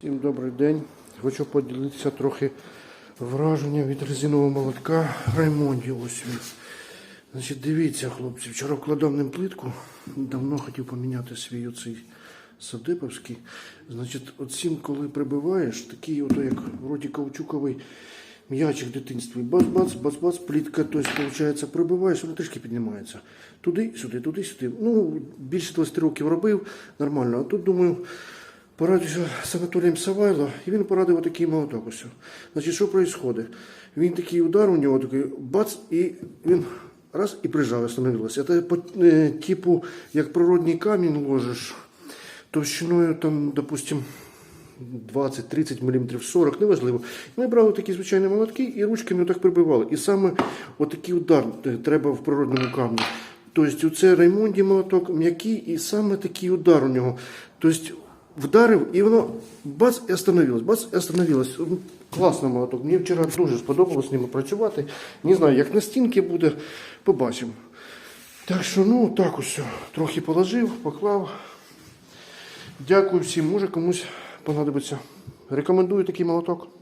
Всім добрий день. Хочу поділитися трохи враження від резинового молотка Раймонді. Ось він. Значить, дивіться, хлопці, вчора вкладав ним плитку. Давно хотів поміняти свій оцей садиповський. Значить, оцім, коли прибиваєш, такий, ото як вроді каучуковий м'ячик в дитинстві. Бац-бац, бац-бац, плітка, тобто, виходить, прибиваєш, воно трішки піднімається. Туди, сюди, туди, сюди. Ну, більше 20 років робив, нормально. А тут думаю. Порадився з Анатолієм Савайло, і він порадив отакий молоток. Ось. Значить, що відбувається? Він такий удар у нього, такий бац, і він раз і прижав, остановилося. Це по е, типу, як природний камінь ложиш, товщиною там, допустим, 20-30 мм, 40, неважливо. І ми брали такі звичайні молотки і ручками отак прибивали. І саме отакий удар е, треба в природному камні. Тобто це Раймонді молоток м'який і саме такий удар у нього. Тобто вдарив і воно бац і остановилось, бац і остановилось. Класний молоток. Мені вчора дуже сподобалось з ними працювати. Не знаю, як на стінки буде, побачимо. Так що, ну так ось, трохи положив, поклав. Дякую всім, може комусь понадобиться. Рекомендую такий молоток.